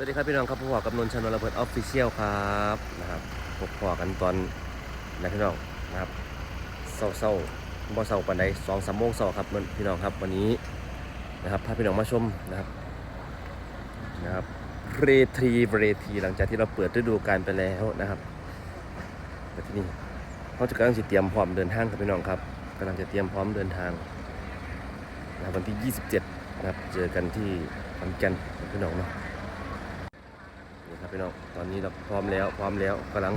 สวัสดีครับพี่น้องครับพบกับนนท์ชนนท์ระเบิดออฟฟิเชียลครับนะครับพบพอกันตอนนะพี่น้องนะครับเศร้าเศร้าบ่เศร้าปานใดสองสามโมงเศร้าครับนนพี่น้องครับวันนี้นะครับพาพี่น้องมาชมนะครับนะครับเรทีเรทีหลังจากที่เราเปิดฤดูกาลไปแล้วนะครับแต่ที่นี่เขาจะกำลังจะเตรียมพร้อมเดินทางครับพี่น้องครับกำลังจะเตรียมพร้อมเดินทางนะครับวันที่ 27นะครับเจอกันที่ขอนแก่นพี่น้องเนาะ พี่น้องตอนนี้เราพร้อมแล้ว พร้อมแล้วกำลัง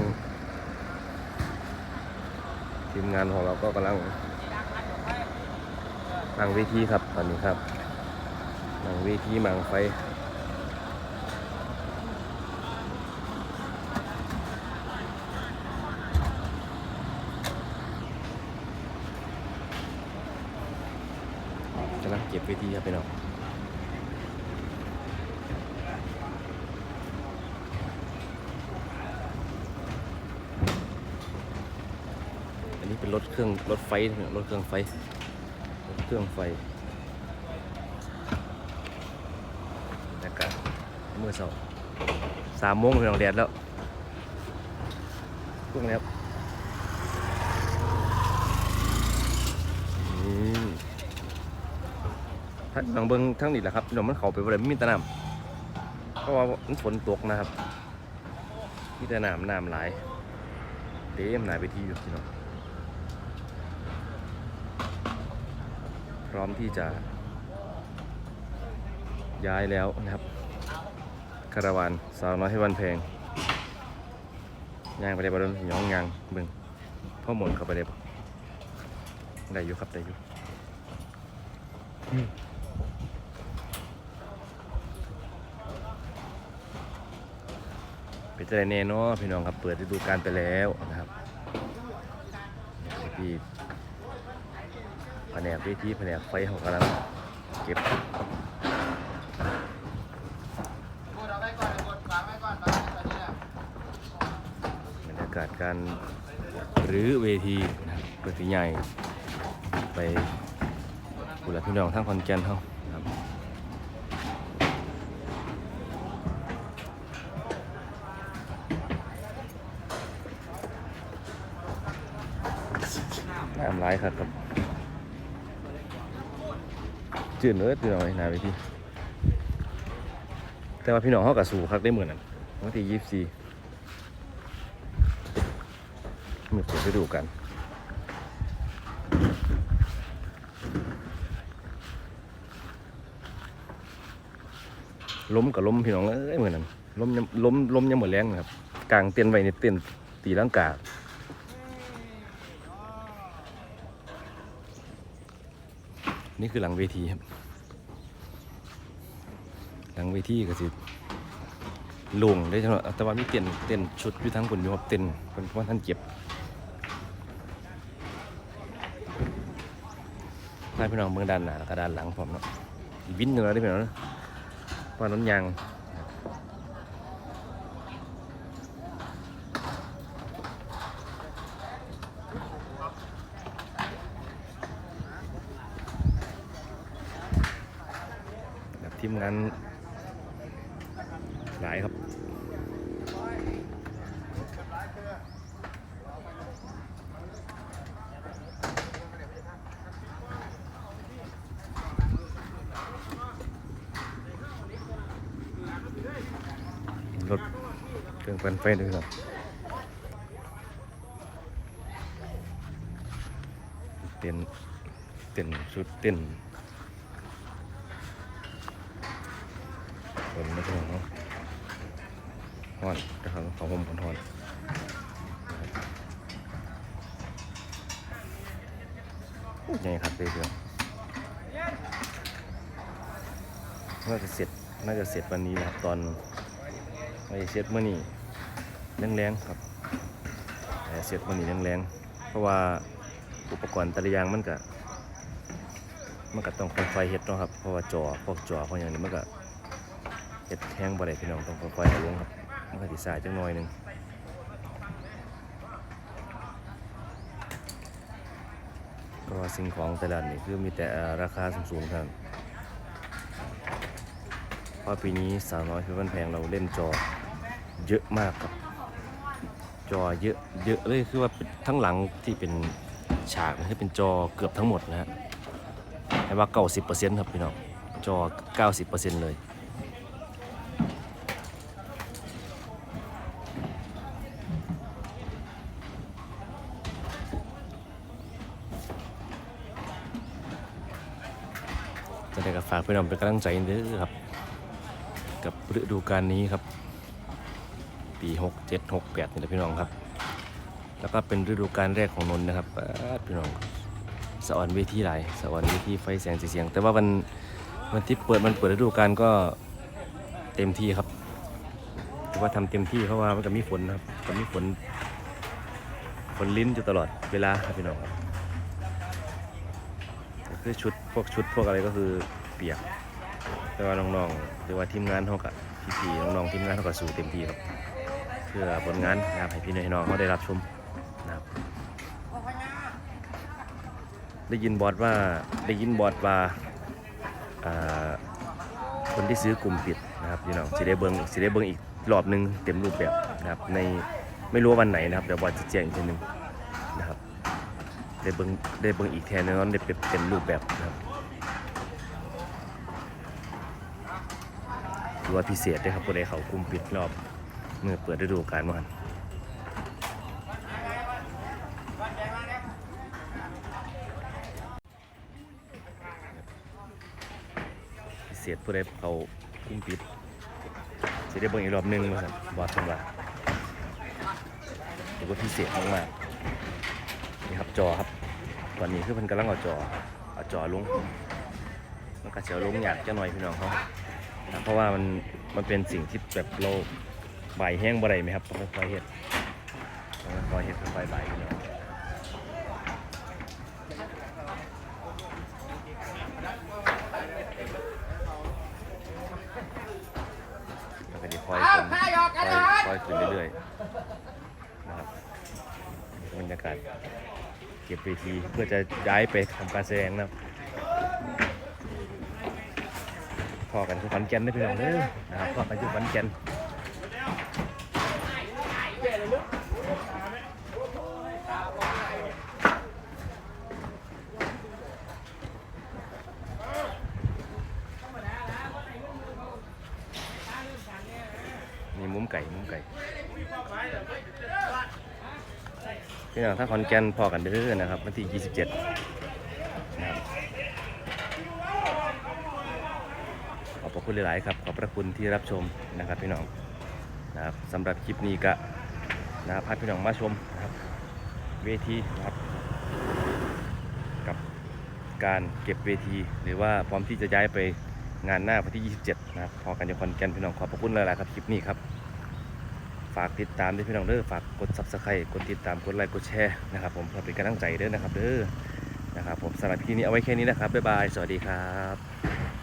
ทีมงานของเราก็กำลังนั่งเวทีครับตอนนี้ครับนั่งเวทีมังไฟกำลังเก็บเวทีครับพี่น้อง อันนี้ เป็นรถเครื่องรถไฟนะรถเครื่องไฟรถเครื่องไฟอากาศเมื่อเช้าสามโมงเป็นองแดดแล้วพวกนี้ครับอืมถ้าลองเบิ้งทั้งนี้แหละครับเดี๋ยวมันเขาไปบริเวณมีตะน้ำเพราะว่ามันฝนตกนะครับ มีต่น้ำน้ำหลายเต็มหลายไปที่อยู่พี่น้อง ร้อมที่จะย้ายแล้วนะครับคาราวานสาวน้อยให้วันแพงย่างไปได้บดนย้องยางเบึงพ่อหมนเข้าไปได้บ่ได้อยู่ครับได้อยู่เป็นจะได้แน่เนอพี่น้องครับเปิดฤดูกาลไปแล้วนะครับพี่ แผนกเวทีแผนกไฟเขากำลังเก็บบรรยากาศการรื้อเวทีนะครับเวทีใหญ่ ไปบุรพี่น้องทั้งคอนแกนเขานะครับน้ำร้ายครับครับ จืดเลยพี่น้องนาไปที่แต่ว่าพี่น้องเขากับสู่คักได้เหมือนนั้นวันที่ยี่สิบสี่มือเปิดไปดูกันล้มกับล้มพี่น้องเอ้ยเหมือนนั้นล้มล้มล้มยังเหมือนแรงนะครับกลางเตียนไว้ในเตียนตีร่างกาย นี่คือหลังเวทีครับ หลังเวทีก็สิโลงได้จังหวะแต่ว่ามีเต้นเต้นชุดอยู่ทั้งคนอยู่ครับเต้นเป็นเพราะว่าท่านเก็บให้พี่น้องเมืองด้านหน้าแล้วก็ด้านหลังผมเนาะวินหนึ่งแล้วได้พี่น้องเนาะเพราะน้นยาง ทีมงานหลายครับรถเครื่องปั่นไฟด้วยครับเต้นเต้นชุดเต้น คนไม่ต้องเนาะฮอนนะครับของผมคนฮอนใหญ่ครับเลยเดียวน่าจะเสร็จน่าจะเสร็จวันนี้นะครับตอนไปเช็ดมื่อนี้แรงๆครับแต่เช็ดมื่อนี้แรงๆเพราะว่าอุปกรณ์แต่ละอย่างมันก็มันก็ต้องค่อยๆเฮ็ดเนาะครับ เพราะว่าจอพวกจอพวกอย่างนี้มันก็ เฮ็ดแห้งบ่ได้พี่น้องต้องค่อยๆเลงครับมันก็สิสายจังหน่อยหนึงก็สิ่งของแต่ละนี่คือมีแต่ราคาสูงๆครับเพราะปีนี้สาวน้อยคือวันแพงเราเล่นจอเยอะมากครับ จอเยอะเยอะเลยคือว่าเป็นทั้งหลังที่เป็นฉากนะคือเป็นจอเกือบทั้งหมดนะฮะให้ว่า 90%ครับพี่น้องจอ 90%เลย จะได้กับฝากพี่น้องเป็นกำลังใจเด้อครับ กับฤดูกาลนี้ครับ ปี6 7 6 8นี่แหละพี่น้องครับ แล้วก็เป็นฤดูกาลแรกของนนท์นะครับพี่น้องสะออนเวทีหลายสะออนเวทีไฟแสงสีเสียง แต่ว่าวันวันที่เปิดมันเปิดฤดูกาลก็เต็มที่ครับถือว่าทำเต็มที่เพราะว่ามันก็มีฝนนะครับก็มีฝนฝนลิ้นอยู่ตลอดเวลาครับพี่น้องครับ คือชุดพวกชุดพวกอะไรก็คือเปียก แต่ว่าน้องๆหรือว่าทีมงานเขากับพี่ๆน้องๆทีมงานเขาก็สู้เต็มที่ครับเพื่อผลงานนะครับให้พี่น้องเขาได้รับชมนะครับได้ยินบอสว่าได้ยินบอสว่าอ่าคนที่ซื้อกลุ่มปิดนะครับพี่น้องสิได้เบิ้งสิได้เบิ้งอีกรอบหนึงเต็มรูปแบบนะครับในไม่รู้วันไหนนะครับเดี๋ยวบอสจะแจ้งอีกทีนึง ได้เบิ้งได้เบิ้งอีกแทนแน่นอนได้เป็นเต็มรูปแบบนะครับถือว่าพิเศษด้วยครับคนใดเขากลุ่มปิดรอบเมื่อเปิดฤดูกาลมาพิเศษผู้ใดเขาคุ้มปิดจะได้เบิ่งอีกรอบนึงมาสั่นบอดจังหวะถือว่าพิเศษมากๆ นี่ครับจอครับ ตอนนี้คือเพิ่นกำลังเอาจอเอาจอลง มันก็เสียวลงอยากจะหน่อยพี่น้องเขาเพราะว่ามันมันเป็นสิ่งที่แบบเราใบแห้งบ่ได้ไหมครับค่อยเฮ็ดค่อยเฮ็ดค่อยๆใบพี่น้องแล้วก็เดี๋ยวคอยขึ้นคอยค่อยขึ้นเรื่อยๆ รรยากาศ เก็บเวทีเพื่อจะย้ายไปทำการแสดงนะพอกันที่ขอนแก่นได้อพี่น้องเด้อนะครับพอกันที่ขอนแก่นนี่มุมไก่ มุมไก่ พี่น้องถ้าขอนแก่นพอกันเด้อนะครับวันที่ 27นะครับขอบพระคุณหลาย ๆ ครับ ขอบพระคุณที่รับชมนะครับพี่น้องนะครับสำหรับคลิปนี้ก็นะครับพาพี่น้องมาชมนะครับเวทีนะครับกับการเก็บเวที หรือว่าพร้อมที่จะย้ายไปงานหน้าวันที่ 27 นะครับพอกันจะคอนแกนพี่น้องขอบพระคุณหลาย ๆ ครับคลิปนี้ครับ ฝากติดตามด้วยพี่น้องเด้อฝากกด subscribe กดติดตามกดไลค์กดแชร์นะครับผมเพื่อเป็นกำลังใจเด้อนะครับเด้อนะครับผมสำหรับคลิปนี้เอาไว้แค่นี้นะครับบ๊ายบายสวัสดีครับ